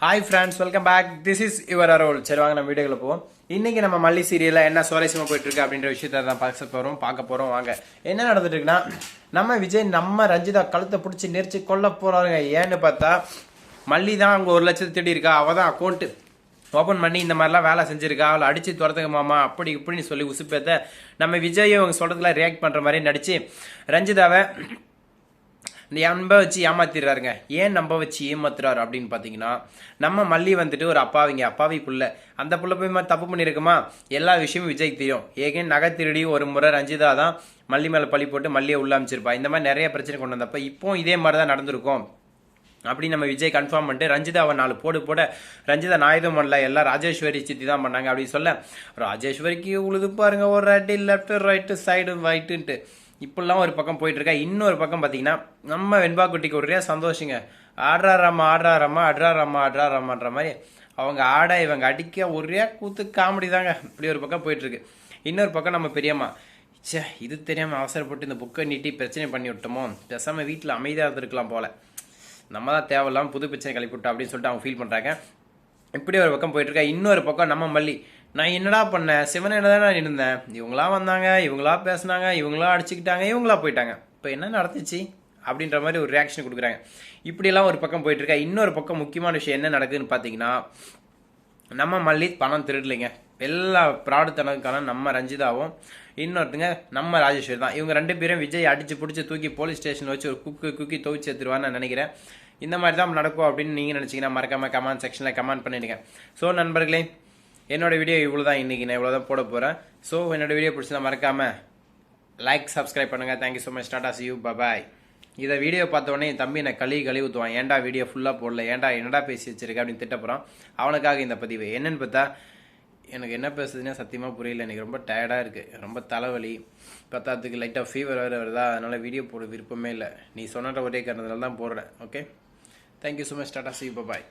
Hi friends welcome back this is your Arol சரி வாங்க நம்ம வீடியோக்குள்ள போவோம். இன்னைக்கு நம்ம மல்லி சீரியலில் என்ன சுவாரஸ்யமாக போயிட்டு இருக்கு அப்படின்ற விஷயத்த தான் பார்க்க போகிறோம் பார்க்க போகிறோம் வாங்க என்ன நடந்துட்டு இருக்குன்னா நம்ம விஜய் நம்ம ரஞ்சிதா கழுத்தை பிடிச்சி நெரிச்சு கொல்ல போகிறாங்க ஏன்னு பார்த்தா மல்லி தான் அவங்க ஒரு லட்சத்தை தேடி இருக்கா? அவள் தான் அக்கௌண்ட்டு ஓப்பன் பண்ணி இந்த மாதிரிலாம் வேலை செஞ்சிருக்கா? அவளை அடிச்சு துரத்துங்க மாமா அப்படி இப்படின்னு சொல்லி உசுப்பேத்த நம்ம விஜய் அவங்க சொல்கிறதுல ரியாக்ட் பண்ணுற மாதிரி நடிச்சு ரஞ்சிதாவை நம்ப வச்சு ஏமாத்திடுறாருங்க. ஏன் நம்ப வச்சு ஏமாத்துறாரு அப்படின்னு பார்த்தீங்கன்னா நம்ம மல்லி வந்துட்டு ஒரு அப்பாவிங்க அப்பாவி புள்ள. அந்த புள்ள போய் மாதிரி தப்பு பண்ணியிருக்குமா எல்லா விஷயமும் விஜய் தெரியும். ஏகேன் நகை திருடி ஒரு முறை ரஞ்சிதா தான் மல்லி மேலே பழி போட்டு மல்லியை உள்ள அமைச்சிருப்பா. இந்த மாதிரி நிறைய பிரச்சனை கொண்டு வந்தப்ப இப்போ இதே மாதிரி தான் நடந்திருக்கும். அப்படி நம்ம விஜய் கன்ஃபார்ம் பண்ணிட்டு ரஞ்சிதாவை நாலு போடு போட ரஞ்சிதா நான் எதுவும் பண்ணல எல்லாம் ராஜேஸ்வரி சித்தி தான் பண்ணாங்க அப்படின்னு சொல்ல ராஜேஸ்வரிக்கு உழுது பாருங்க ஒரு அடி லெஃப்ட் ரைட்டு சைடு ரைட்டுன்ட்டு இப்படிலாம் ஒரு பக்கம் போயிட்டுருக்கா. இன்னொரு பக்கம் பார்த்தீங்கன்னா நம்ம வெண்பாக்குட்டிக்கு ஒரே சந்தோஷங்க. ஆடுறாராமா ஆடுறாராமா அட்ரா ராமான்ற மாதிரி அவங்க ஆட இவங்க அடிக்க ஒரே கூத்து காமெடி தாங்க. இப்படி ஒரு பக்கம் போயிட்டுருக்கு. இன்னொரு பக்கம் நம்ம பெரியம்மா ச்சே இது தெரியாமல் அவசரப்பட்டு இந்த புக்கை நீட்டி பிரச்சனை பண்ணி விட்டோமோ? பேசாமல் வீட்டில் அமைதியாக இருந்திருக்கலாம் போல. நம்ம தான் தேவையில்லாமல் புது பிரச்சனை கிளப்பிவிட்டோம் அப்படின்னு சொல்லிட்டு அவங்க ஃபீல் பண்ணுறாங்க இப்படி ஒரு பக்கம் போயிட்டுருக்கா. இன்னொரு பக்கம் நம்ம மல்லி நான் என்னடா பண்ணேன் சிவனேன தான் நான் இருந்தேன் இவங்களா வந்தாங்க இவங்களா பேசுனாங்க இவங்களா அடிச்சுக்கிட்டாங்க இவங்களா போயிட்டாங்க. இப்போ என்ன நடந்துச்சு? அப்படின்ற மாதிரி ஒரு ரியாக்ஷன் கொடுக்குறாங்க. இப்படியெல்லாம் ஒரு பக்கம் போயிட்டு இன்னொரு பக்கம் முக்கியமான விஷயம் என்ன நடக்குதுன்னு பார்த்தீங்கன்னா நம்ம மல்லி பணம் திருடலைங்க. எல்லா ப்ராடுத்தனக்கான நம்ம ரஞ்சிதாவும் இன்னொருத்தங்க நம்ம ராஜேஸ்வரி தான். இவங்க ரெண்டு பேரும் விஜய் அடிச்சு பிடிச்சி தூக்கி போலீஸ் ஸ்டேஷன் வச்சு ஒரு குக்கு குக்கி துவைச்சு எடுத்துருவான்னு நான் நினைக்கிறேன். இந்த மாதிரி தான் நடக்கும் அப்படின்னு நீங்கள் நினச்சிங்கன்னா மறக்காம கமெண்ட் செக்ஷனில் கமெண்ட் பண்ணிடுங்க. ஸோ நண்பர்களே என்னோட வீடியோ இவ்வளோ தான் இன்றைக்கி நான் இவ்வளோ தான் போட போகிறேன் ஸோ என்னோட வீடியோ பிடிச்சதா மறக்காம லைக் சப்ஸ்கிரைப் பண்ணுங்கள் thank you so much tata see you bye இதை வீடியோ பார்த்தோன்னே என் தம்பி என்னை கழுவி கழுவி ஊற்றுவான் ஏன்டா வீடியோ ஃபுல்லாக போடல? ஏன்டா என்னடா பேசி வச்சிருக்க அப்படின்னு திட்டப்புறம் அவனுக்காக இந்த பதிவு. என்னன்னு பார்த்தா எனக்கு என்ன பேசுதுன்னா சத்தியமாக புரியல. எனக்கு ரொம்ப டயர்டாக இருக்குது ரொம்ப தலைவலி. பத்தாத்துக்கு லைட்டாக ஃபீவர் வேறு வருதா? அதனால் வீடியோ போட விருப்பமே இல்லை. நீ சொன்ன ஒரே காரணத்தினால தான் போடுறேன். Okay thank you so much tata see bye